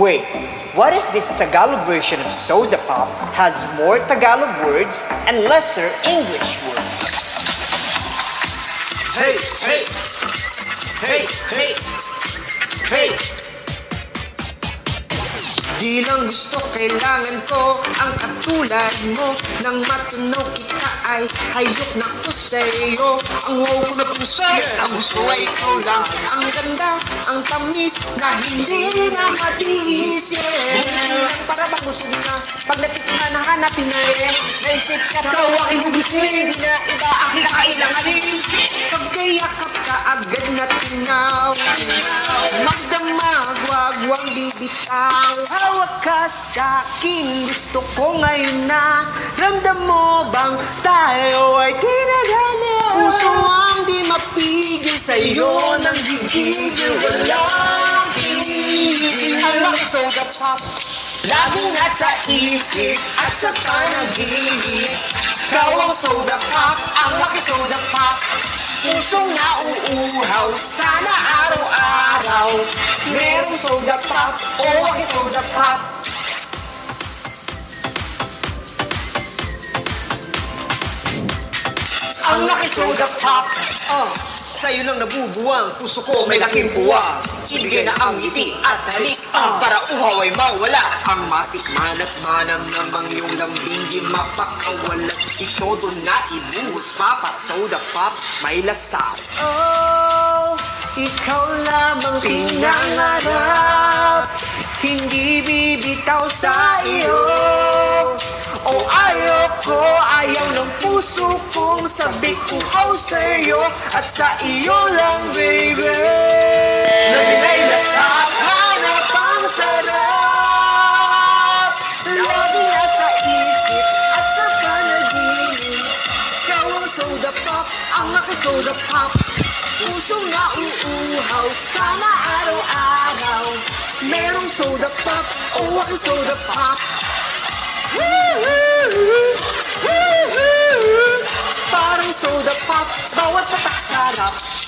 Wait, what if this Tagalog version of soda pop has more Tagalog words and lesser English words? Hey, hey, hey, hey, hey. Di lang gusto, kailangan ko ang katulad mo Nang matunaw kita ay hayok na ko sa'yo. Ang wow ko na puso, ang gusto ay ikaw lang. Ang ganda, ang tamis na hindi na matiis yeah. Para bang gusto na. Pag natikman na hanapin na eh Naisip ka Ikaw ang Hindi na iba aking kakailanganin Pagkayakap ka agad na tunaw Magdamag, wag wang bibitaw. Hawak ka sa'kin, gusto ko ngayon na Ramdam mo bang tayo ay kinagana Puso ang di mapigil sa'yo Nang gigigil walang tigil Ang laki soda pop Laging nasa isip at sa panaginip. Ikaw ang soda pop, ang laki soda pop Pusong nauuhaw, sana araw-araw. Merong soda pop, o laki soda pop Ang laki soda pop. Oh, sa'yo lang nabubuwang. Puso ko may laking puwang Ibigay na ang ngiti at halik. Ah, Para uhaw ay mawala. Ang matikman at manang namang yung lambing Di mapakawalan. Ito doon na ibuhos pa Para soda pop may lasa Oh, ikaw lamang pinangarap. Hindi bibitaw sa iyo O ayoko, ayaw ng puso kong sabik uhaw sa'yo At sa iyo lang, baby. Nabinay na sa hanap ang sarap. Lagi nasa isip at sa panaginip. Ikaw ang soda pop, ang aking soda pop. Pusong nauuhaw, sana araw-araw. Merong soda pop, o aking soda pop Pop, bawat patak sarap